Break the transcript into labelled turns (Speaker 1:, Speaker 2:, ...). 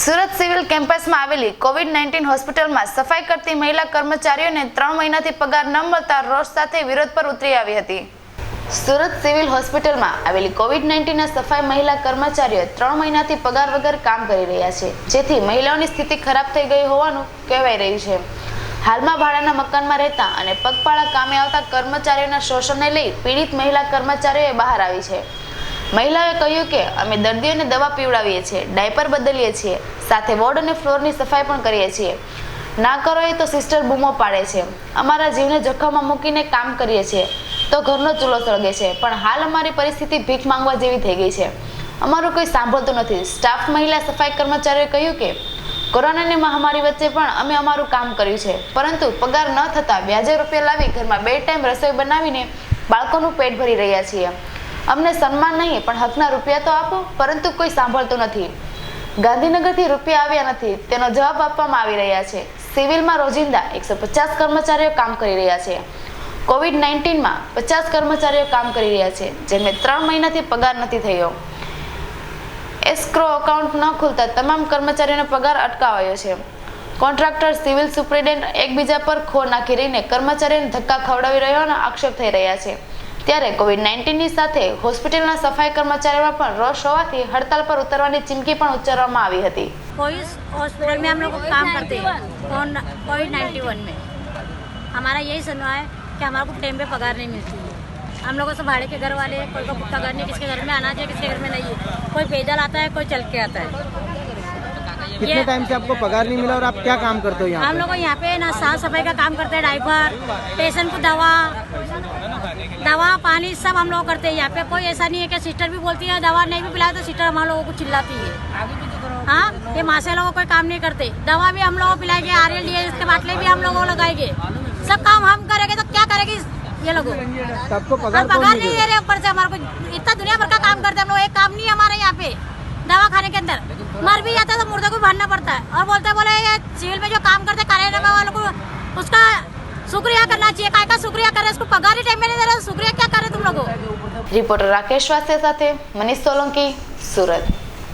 Speaker 1: Surat civil કેમ્પસમાં આવેલી Covid nineteen હોસ્પિટલમાં સફાઈ કરતી મહિલા કર્મચારીઓને ત્રણ મહિનાથી પગાર ન મળતા રોષ સાથે વિરોધ પર ઉતરી આવી હતી. સુરત સિવિલ હોસ્પિટલમાં આવેલી કોવિડ નાઇન્ટીનના સફાઈ મહિલા કર્મચારીઓ ત્રણ મહિનાથી પગાર વગર કામ કરી રહ્યા છે, જેથી મહિલાઓની સ્થિતિ ખરાબ થઈ ગઈ હોવાનું કહેવાય રહ્યું છે. હાલમાં ભાડાના મકાનમાં રહેતા અને પગપાળા કામે આવતા કર્મચારીઓના શોષણને લઈ પીડિત મહિલા કર્મચારીઓએ બહાર આવી છે. મહિલાઓએ કહ્યું કે અમે દર્દીઓને દવા પીવડાવીએ છીએ, ડાયપર બદલીએ છીએ, સાથે વોર્ડ અને ફ્લોરની સફાઈ પણ કરીએ છીએ. ના કરો એ તો સિસ્ટર બૂમો પાડે છે. અમારા જીવને જોખમમાં મૂકીને કામ કરીએ છીએ. તો ઘરનો ચૂલો સળગે છે, પણ હાલ અમારી પરિસ્થિતિ ભીખ માંગવા જેવી થઈ ગઈ છે. અમારું કોઈ સાંભળતું નથી. સ્ટાફ મહિલા સફાઈ કર્મચારીએ કહ્યું કે, કોરોનાની મહામારી વચ્ચે પણ અમે અમારું કામ કર્યું છે. પરંતુ પગાર ન થતાં વ્યાજે રૂપિયા લાવી ઘરમાં બે ટાઈમ રસોઈ બનાવીને બાળકોનું પેટ ભરી રહ્યા છીએ. અમને સન્માન નહીં, પણ હકના રૂપિયા તો આપો, પરંતુ કોઈ સાંભળતું નથી. ગાંધીનગરથી રૂપિયા આવ્યા નથી, તેનો જવાબ આપવામાં આવી રહ્યા છે. સિવિલમાં રોજિંદા એકસો પચાસ કર્મચારીઓ કામ કરી રહ્યા છે. કોવિડ નાઇન્ટીનમાં પચાસ કર્મચારીઓ કામ કરી રહ્યા છે, જેમને ત્રણ મહિનાથી પગાર નથી થયો. એસ્ક્રો એકાઉન્ટ ન ખુલતા તમામ કર્મચારીઓનો પગાર અટકાવાયો છે. કોન્ટ્રાક્ટર, સિવિલ સુપ્રિન્ટેન્ડન્ટ એકબીજા પર ખો નાખી રહીને કર્મચારીઓને ધક્કા ખવડાવી રહ્યોના આક્ષેપ થઈ રહ્યા છે. ત્યારે કોવિડ નાઇન્ટીનની સાથે હોસ્પિટલના સફાઈ કર્મચારીઓમાં પણ રોષ હોવાથી હડતાલ પર ઉતરવાની ચીમકી પણ ઉચ્ચારવામાં આવી હતી
Speaker 2: कोई हॉस्पिटल में हम लोग काम करते हैं कोविड नाइन्टी वन में हमारा यही सुनना है कि हमारे को टाइम पे पगार नहीं मिलती है हम लोगों से भाड़े के घर वाले कोई का पुख्ता घर नहीं किसके घर में अनाज है किसके घर में नहीं है कोई पैदल आता है कोई चल के आता है
Speaker 3: कितने टाइम से आपको पगार नहीं मिला और आप क्या काम करते हो यहाँ
Speaker 2: हम लोग यहाँ पे ना साफ़ सफ़ाई का काम करते हैं ड्राइवर पेशेंट को दवा दवा पानी सब हम लोग करते हैं यहाँ पे। कोई ऐसा नहीं है कि सिस्टर भी बोलती है दवा नहीं भी पिलाए तो सिस्टर हम लोगों को चिल्लाती है। हाँ ये मासे लोगों कोई काम नहीं करते। दवा भी हम लोगों को पिलाएँगे आर एल इसके बाटले भी हम लोगों को लगाएँगे। सब काम हम करेंगे तो क्या करेगी ये लोग
Speaker 3: तो पगार नहीं दे
Speaker 2: दे रहे ऊपर से हमारे को इतना दुनिया भर का काम करते हैं हम लोग एक काम नहीं है हमारे यहाँ पे। दवाखाने के अंदर मर भी जाता तो मुर्दे को भरना पड़ता है और बोलते बोले ये जेल में जो काम करते कार्यालय वालों को उसका शुक्रिया करना चाहिए काय का शुक्रिया करे उसको पगार ही टाइम में नहीं दे रहा शुक्रिया क्या करे तुम लोगों
Speaker 1: रिपोर्टर राकेश वास्य साथ मनीष सोलंकी सूरत